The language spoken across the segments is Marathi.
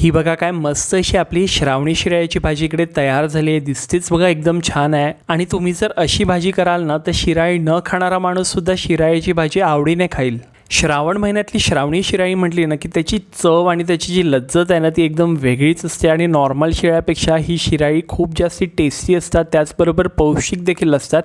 ही बघा काय मस्त अशी आपली श्रावणी शिराळ्याची भाजी इकडे तयार झाली आहे. दिसतेच बघा एकदम छान आहे. आणि तुम्ही जर अशी भाजी कराल ना तर शिराळी न खाणारा माणूस सुद्धा शिराळ्याची भाजी आवडीने खाईल. श्रावण महिन्यातली श्रावणी शिराळी म्हटली ना की त्याची चव आणि त्याची जी लज्जत आहे ना ती एकदम वेगळीच असते. आणि नॉर्मल शिराळ्यापेक्षा ही शिराळी खूप जास्ती टेस्टी असतात. त्याचबरोबर पौष्टिक देखील असतात.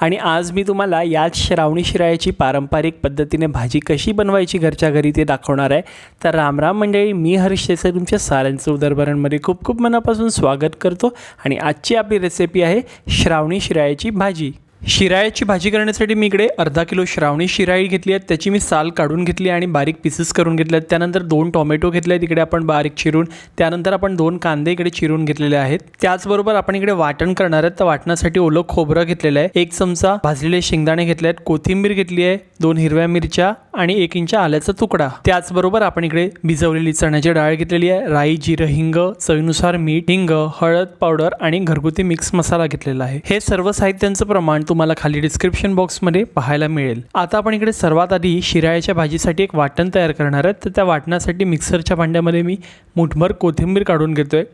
आणि आज मी तुम्हाला याच श्रावणी शिराळ्याची पारंपरिक पद्धतीने भाजी कशी बनवायची घरच्या घरी ते दाखवणार आहे. तर रामराम मंडळी मी हर्ष देसाई तुमच्या साऱ्यांचं उदरभरणमध्ये खूप खूप मनापासून स्वागत करतो. आणि आजची आपली रेसिपी आहे श्रावणी शिराळ्याची भाजी. शिराळ्याची भाजी करण्यासाठी मी इकडे अर्धा किलो श्रावणी शिराळी घेतली आहे. त्याची मी साल काढून घेतली आणि बारीक पीसेस करून घेतले आहेत. त्यानंतर दोन टोमॅटो घेतले आहेत. इकडे आपण बारीक चिरून त्यानंतर आपण दोन कांदे इकडे चिरून घेतलेले आहेत. त्याचबरोबर आपण इकडे वाटण करणार आहेत. तर वाटणासाठी ओलं खोबरं घेतलेलं आहे. एक चमचा भाजलेले शेंगदाणे घेतले आहेत. कोथिंबीर घेतली आहे. दोन हिरव्या मिरच्या आणि एक इंच आल्याचा तुकडा. त्याचबरोबर आपण इकडे भिजवलेली चण्याची डाळ घेतलेली आहे. राई जिरं हिंग चवीनुसार मीठ हिंग हळद पावडर आणि घरगुती मिक्स मसाला घेतलेला आहे. हे सर्व साहित्यांचं प्रमाण तुम्हाला खाली डिस्क्रिप्शन बॉक्समध्ये पाहायला मिळेल. आता आपण इकडे सर्वात आधी शिराळ्याच्या भाजीसाठी एक वाटण तयार करणार आहेत. तर त्या वाटणासाठी मिक्सरच्या भांड्यामध्ये मी मुठभर कोथिंबीर काढून घेतोय.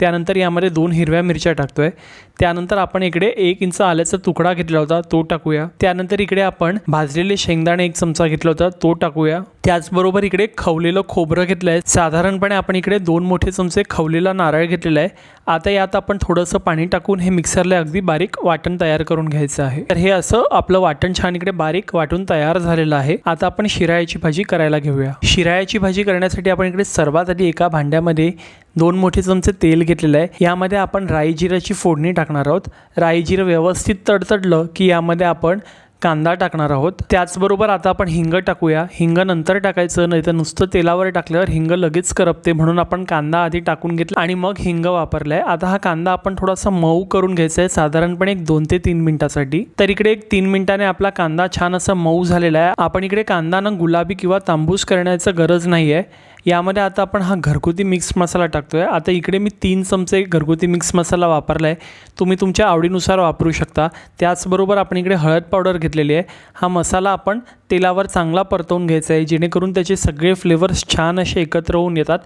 त्यानंतर यामध्ये दोन हिरव्या मिरच्या टाकतोय. त्यानंतर आपण इकडे एक इंच आल्याचा तुकडा घेतला होता तो टाकूया. त्यानंतर इकडे आपण भाजलेले शेंगदाणे एक चमचा घेतला होता तो टाकूया. त्याचबरोबर इकडे खवलेलं खोबरं घेतलं आहे साधारणपणे आपण इकडे दोन मोठे चमचे खवलेला नारळ घेतलेला आहे. आता यात आपण थोडंसं पाणी टाकून हे मिक्सरला अगदी बारीक वाटण तयार करून घ्यायचं आहे. तर हे असं आपलं वाटण छान इकडे बारीक वाटून तयार झालेलं आहे. आता आपण शिराळ्याची भाजी करायला घेऊया. शिराळ्याची भाजी करण्यासाठी आपण इकडे सर्वात आधी एका भांड्यामध्ये दोन मोठे चमचे तेल घेतलेलं आहे. यामध्ये आपण राई जिऱ्याची फोडणी टाकणार आहोत. राई जिरं व्यवस्थित तडतडलं की यामध्ये आपण कांदा टाकणार आहोत. त्याचबरोबर आता आपण हिंग टाकूया. हिंग नंतर टाकायचं नाही तर नुसतं तेलावर टाकल्यावर हिंग लगेच करपते म्हणून आपण कांदा आधी टाकून घेतला आणि मग हिंग वापरलाय. आता हा कांदा आपण थोडासा मऊ करून घ्यायचा आहे साधारणपणे एक दोन ते तीन मिनिटासाठी. तर इकडे एक तीन मिनिटाने आपला कांदा छान असा मऊ झालेला आहे. आपण इकडे कांदा ना गुलाबी किंवा तांबूस करण्याचं गरज नाही आहे यामध्ये आता आपण हा घरगुती मिक्स मसाला टाकतो आहे आता इकडे मी तीन चमचे घरगुती मिक्स मसाला वापरला आहे तुम्ही तुमच्या आवडीनुसार वापरू शकता. त्याचबरोबर आपण इकडे हळद पावडर घेतलेली आहे. हा मसाला आपण तेलावर चांगला परतवून घ्यायचा आहे. जेणेकरून त्याचे सगळे फ्लेवर्स छान असे एकत्र होऊन येतात.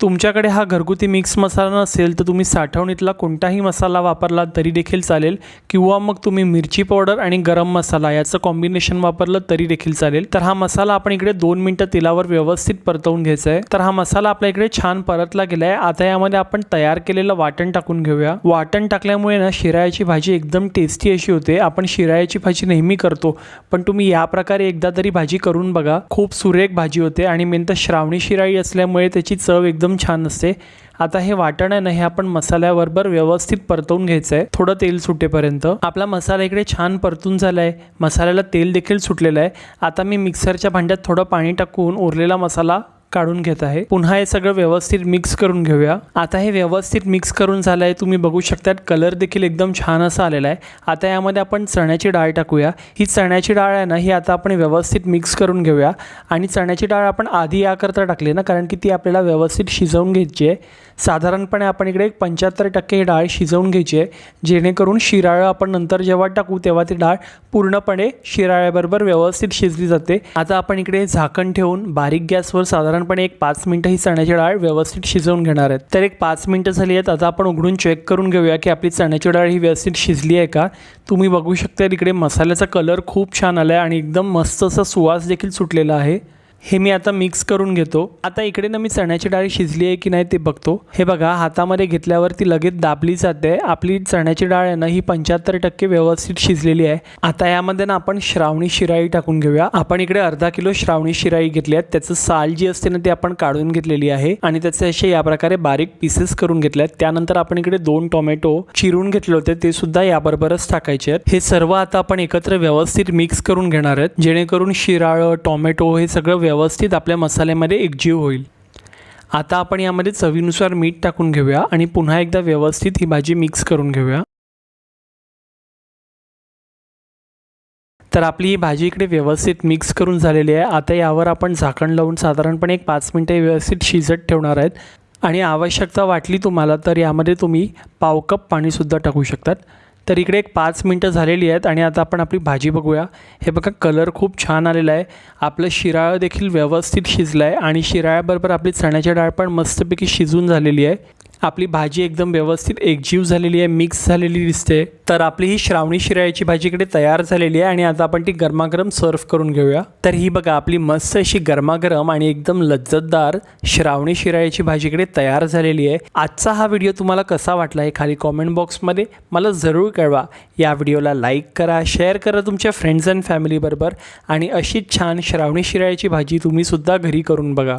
तुमच्याकडे हा घरगुती मिक्स मसाला नसेल तर तुम्ही साठवणीतला कोणताही मसाला वापरला तरी देखील चालेल. किंवा मग तुम्ही मिरची पावडर आणि गरम मसाला याचं कॉम्बिनेशन वापरलं तरी देखील चालेल. तर हा मसाला आपण इकडे दोन मिनटं तेलावर व्यवस्थित परतवून घ्यायचा आहे. तर हा मसाला आपल्या इकडे छान परतला गेला आहे आता यामध्ये आपण तयार केलेलं वाटण टाकून घेऊया. वाटण टाकल्यामुळे ना शिराळ्याची भाजी एकदम टेस्टी अशी होते. आपण शिराळ्याची भाजी नेहमी करतो. पण तुम्ही या प्रकारे एकदा तरी भाजी करून बघा. खूप सुरेख भाजी होते आणि मेन तर श्रावणी शिराळी असल्यामुळे त्याची चव एकदम एकदम छान असते. आता हे वाटण आहे ना हे आपण मसाल्याबरोबर व्यवस्थित परतवून घ्यायचं आहे थोडं तेल सुटेपर्यंत. आपला मसाला इकडे छान परतून झाला आहे मसाल्याला तेल देखील सुटलेलं आहे. आता मी मिक्सरच्या भांड्यात थोडं पाणी टाकून उरलेला मसाला काढून घेत आहे. पुन्हा हे सगळं व्यवस्थित मिक्स करून घेऊया. आता हे व्यवस्थित मिक्स करून झालं आहे तुम्ही बघू शकतात कलर देखील एकदम छान असा आलेला आहे. आता यामध्ये आपण चण्याची डाळ टाकूया. ही चण्याची डाळ आहे ना ही आता आपण व्यवस्थित मिक्स करून घेऊया. आणि चण्याची डाळ आपण आधी याकरता टाकली ना कारण की ती आपल्याला व्यवस्थित शिजवून घ्यायची आहे. साधारणपणे आपण इकडे एक पंच्याहत्तर टक्के ही डाळ शिजवून घ्यायची आहे. जेणेकरून शिराळं आपण नंतर जेव्हा टाकू तेव्हा ती डाळ पूर्णपणे शिराळ्याबरोबर व्यवस्थित शिजली जाते. आता आपण इकडे झाकण ठेवून बारीक गॅसवर साधारण साधारणपणे एक पाच मिनटं ही चण्याची डाळ व्यवस्थित शिजवून घेणार आहेत. तर एक पाच मिनटं झाली आहेत. आता आपण उघडून चेक करून घेऊया की आपली चण्याची डाळ ही व्यवस्थित शिजली आहे का? तुम्ही बघू शकता तिकडे मसाल्याचा कलर खूप छान आला आहे आणि एकदम मस्त असा सुवास देखील सुटलेला आहे. हे मी आता मिक्स करून घेतो. आता इकडे ना मी चण्याची डाळ शिजली आहे की नाही ते बघतो. हे बघा हातामध्ये घेतल्यावर ती लगेच दाबली जाते. आपली चण्याची डाळ आहे ना ही पंच्याहत्तर टक्के व्यवस्थित शिजलेली आहे. आता यामध्ये ना आपण श्रावणी शिराई टाकून घेऊया. आपण इकडे अर्धा किलो श्रावणी शिराई घेतली आहे. त्याचं साल जी असते ना ती आपण काढून घेतलेली आहे. आणि त्याचे असे या प्रकारे बारीक पीसेस करून घेतले आहेत. त्यानंतर आपण इकडे दोन टोमॅटो चिरून घेतले होते. ते सुद्धा याबरोबरच टाकायचे आहेत. हे सर्व आता आपण एकत्र व्यवस्थित मिक्स करून घेणार आहेत. जेणेकरून शिराळं टोमॅटो हे सगळं व्यवस्थित आपल्या मसाल्यामध्ये एकजीव होईल. आता आपण यामध्ये चवीनुसार मीठ टाकून घेऊया आणि पुन्हा एकदा व्यवस्थित ही भाजी मिक्स करून घेऊया. तर आपली ही भाजी इकडे व्यवस्थित मिक्स करून झालेली आहे. आता यावर आपण झाकण लावून साधारणपणे एक पाच मिनटे व्यवस्थित शिजत ठेवणार आहेत. आणि आवश्यकता वाटली तुम्हाला तर यामध्ये तुम्ही पाव कप पाणीसुद्धा टाकू शकतात. तर इकडे एक पाच मिनटं झालेली आहेत आणि आता आपण आपली भाजी बघूया. हे बघा कलर खूप छान आलेला आहे. आपलं शिराळं देखील व्यवस्थित शिजलं आहे आणि शिराळ्याबरोबर आपली चण्याची डाळ पण मस्तपैकी शिजून झालेली आहे. आपली भाजी एकदम व्यवस्थित एकजीव झालेली आहे मिक्स झालेली दिसते. तर आपली ही श्रावणी शिराळ्याची भाजी इकडे तयार झालेली आहे आणि आता आपण ती गरमागरम सर्व करून घेऊया. तर ही बघा आपली मस्त अशी गरमागरम आणि एकदम लज्जतदार श्रावणी शिराळ्याची भाजी इकडे तयार झालेली आहे. आजचा हा व्हिडिओ तुम्हाला कसा वाटला आहे खाली कॉमेंट बॉक्समध्ये मला जरूर कळवा. या व्हिडिओला लाईक करा शेअर करा तुमच्या फ्रेंड्स अँड फॅमिलीबरोबर आणि अशीच छान श्रावणी शिराळ्याची भाजी तुम्हीसुद्धा घरी करून बघा.